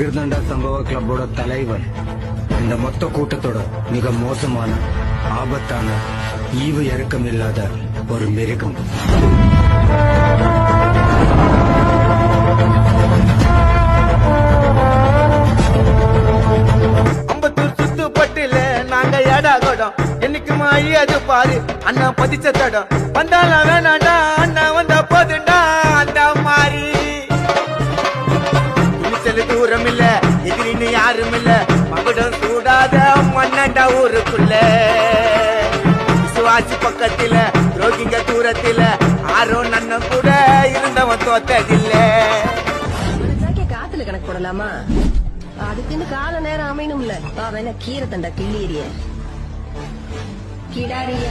கிருதண்டா சம்பவ கிளப்போட தலைவன் இந்த மொத்த கூட்டத்தோட மிக மோசமான ஆபத்தான ஈவு இறக்கம் இல்லாத ஒரு மிருகம். என்னைக்குமா அது பாரு. அண்ணா பதிச்ச தடம். வந்தாலும் வேணாண்டா தூரம் இல்ல எதிரின்னு யாரும் இல்ல மகுடம் சூடாத மன்னண்டா ஊருக்குள்ள. விசுவாசி பக்கத்துல ரோகிங்க தூரத்துல ஆரோ நன்ன கூட இருந்தவன் தோத்ததில்ல. காத்துல கணக்கு போடலாமா? அதுக்குன்னு கால நேரம் அமையணும்ல. அவன் கீரை தண்டா கிள்ளீரிய எறிய கிடாரிய.